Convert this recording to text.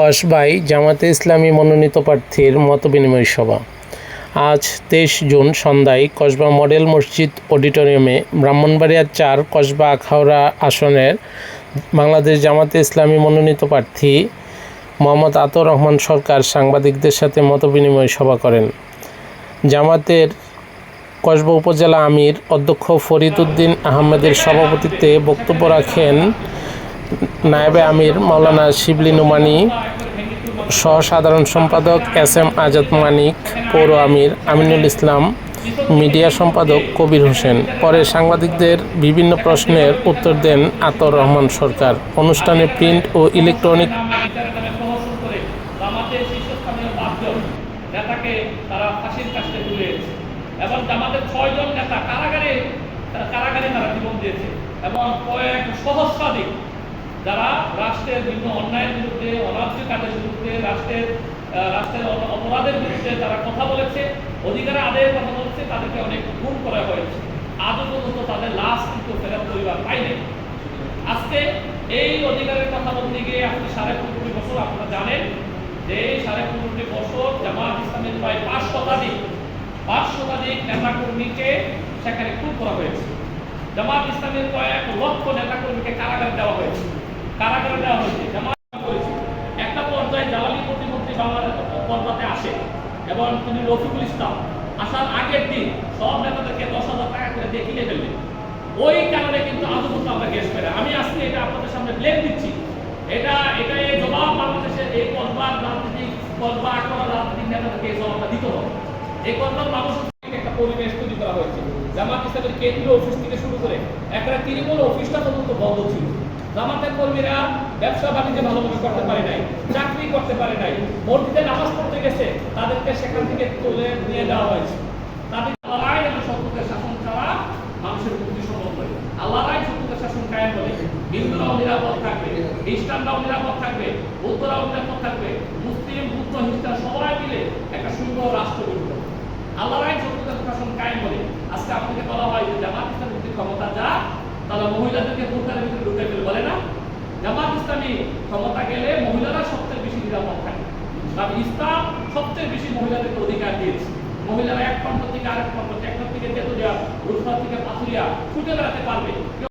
কসবাই জামাতে ইসলামী মনোনীত প্রার্থীর মতবিনিময় সভা। আজ তেইশ জুন সন্ধ্যায় কসবা মডেল মসজিদ অডিটোরিয়ামে ব্রাহ্মণবাড়িয়ার চার কসবা আখাউড়া আসনের বাংলাদেশ জামাতে ইসলামী মনোনীত প্রার্থী মোহাম্মদ আতর রহমান সরকার সাংবাদিকদের সাথে মতবিনিময় সভা করেন। জামাতের কসবা উপজেলা আমির অধ্যক্ষ ফরিদ উদ্দিন আহমেদের সভাপতিত্বে বক্তব্য রাখেন নায়েবে আমির, মাওলানা শিবলি নুমানি সহ সাধারণ সম্পাদক এস এম আজাদ মানিক, পৌর আমির আমিনুল ইসলাম, মিডিয়া সম্পাদক কবির হোসেন। পরে সাংবাদিকদের বিভিন্ন প্রশ্নের উত্তর দেন আতর রহমান সরকার। অনুষ্ঠানে প্রিন্ট ও ইলেকট্রনিক এবং কয়েক সহস্রাধিক যারা রাষ্ট্রের বিভিন্ন অন্যায়ের বিরুদ্ধে অনার্য কাজের বিরুদ্ধে, রাষ্ট্রের রাষ্ট্রের অপ- অপরাধের বিরুদ্ধে তারা কথা বলেছে অধিকারে আদায়ের কথা বলেছে, তাদেরকে অনেক গুম করা হয়েছে। আজও পর্যন্ত তাদের লাশ কিন্তু ফেরত পরিবার পায়নি। আজকে এই অধিকারের কথা বলতে গিয়ে আপনি সাড়ে পনেরোটি বছর আপনারা জানেন যে এই সাড়ে পনেরোটি বছর জামাত ইসলামের প্রায় পাঁচ শতাধিক পাঁচ শতাধিক নেতা কর্মীকে সেখানে খুন করা হয়েছে। জামাত ইসলামের কয়েক লক্ষ নেতা কর্মীকে কারাগারে দেওয়া হয়েছে। কারাগারে দেওয়া হয়েছে জামাত করেছে। একটা পর্যায়ে জালালি প্রতিমন্ত্রী বাংলাদেশ পর্দাতে আসে এবং তিনি রফিকুল ইসলাম আসার আগের দিন সব নেতাদেরকে দশ হাজার টাকা করে দেখিয়ে ফেললেন। ওই কারণে কিন্তু আজও আমরা গ্যাস পেরে আমি আজকে এটা আপনাদের সামনে ব্লেম দিচ্ছি। এটা এটা এই জবাব বাংলাদেশের এই কসবার রাজনীতিক কসবা আকবর রাজনীতিক নেতাদেরকে এই জবাবটা দিতে হবে। এই কসবার মানুষ একটা পরিবেশ তৈরি করা হয়েছে। জামাত ইসলামের কেন্দ্রীয় অফিস থেকে শুরু করে একটা তৃণমূল অফিসটা পর্যন্ত বন্ধ ছিল। জামাতের কর্মীরা ব্যবসা বাণিজ্য ভালোভাবে করতে পারে নাই, চাকরি করতে পারে নাই, মসজিদে নামাজ পড়তে গেছে, তাদেরকে সেখান থেকে তুলে নিয়ে যাওয়া হয়েছে। তাদের আল্লাহ এবং শাসন ছাড়া মানুষের মুক্তি সম্ভব আল্লাহ সত্যের শাসন হিন্দুরাও নিরাপদ থাকবে, খ্রিস্টানরাও নিরাপদ থাকবে, বৌদ্ধরাও নিরাপদ থাকবে, মুসলিম, বুদ্ধ, খ্রিস্টান সবাই মিলে একটা সুন্দর রাষ্ট্র গঠিত আইন সত্যের শাসন কায়েম বলে আজকে আপনাকে বলা হয় যে জামাত তাহলে মহিলাদেরকে বোরখার ভিতরে ঢুকে ফেলে। বলে না, জামাত ইসলামী ক্ষমতা গেলে মহিলারা সবচেয়ে বেশি নিরাপদ থাকে। কারণ ইসলাম সবচেয়ে বেশি মহিলাদেরকে অধিকার দিয়েছে। মহিলারা এক প্রান্ত থেকে আরেক প্রান্ত এক থেকে তেতুলিয়া রুসনাথ থেকে পাথুরিয়া, ছুটে বেড়াতে পারবে।